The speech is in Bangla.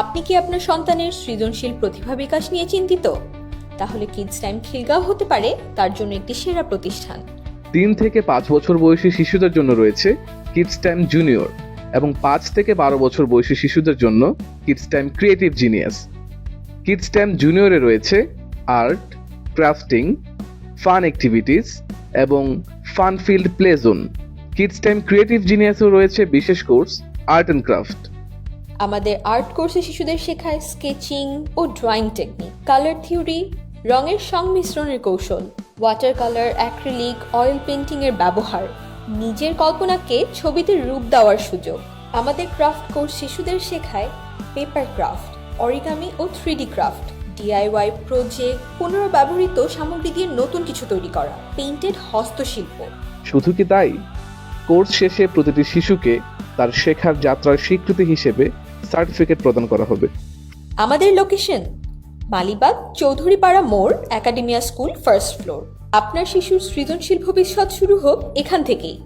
আপনি কি আপনার সন্তানের সৃজনশীল প্রতিভা বিকাশ নিয়ে চিন্তিত? তাহলে কিডস টাইম খিলগাঁও হতে পারে, তার জন্য একটি সেরা প্রতিষ্ঠান। তিন থেকে পাঁচ বছর বয়সী শিশুদের জন্য রয়েছে কিডস টাইম জুনিয়র এবং পাঁচ থেকে বারো বছর বয়সী শিশুদের জন্য kids time creative genius kids time জুনিয়রে রয়েছে আর্ট ক্রাফটিং ফান অ্যাক্টিভিটিস এবং fun field play zone kids time creative জিনিয়াসেও রয়েছে বিশেষ কোর্স আর্ট অ্যান্ড ক্রাফট আমাদের আর্ট কোর্সে শিশুদের শেখায় স্কেচিং ও ড্রয়িং টেকনিক কালার থিওরি রঙের সংমিশ্রণের কৌশল water colour acrylic oil painting এর ব্যবহার, নিজের কল্পনাকে ছবিতে রূপ দেওয়ার সুযোগ। আমাদের ক্রাফট কোর্স শিশুদের শেখায় পেপার ক্রাফট অরিগামি ও three D craft DIY project পুনর্ব্যবহৃত সামগ্রী দিয়ে নতুন কিছু তৈরি করা পেইন্টেড হস্তশিল্প। শুধু কি তাই? কোর্স শেষে প্রতিটি শিশুকে তার শেখার যাত্রার স্বীকৃতি হিসেবে সার্টিফিকেট প্রদান করা হবে। আমাদের লোকেশন মালিবাগ, চৌধুরীপাড়া মোড়, একাডেমিয়া স্কুল ফার্স্ট ফ্লোর আপনার শিশুর সৃজনশীল ভবিষ্যৎ শুরু হোক এখান থেকেই।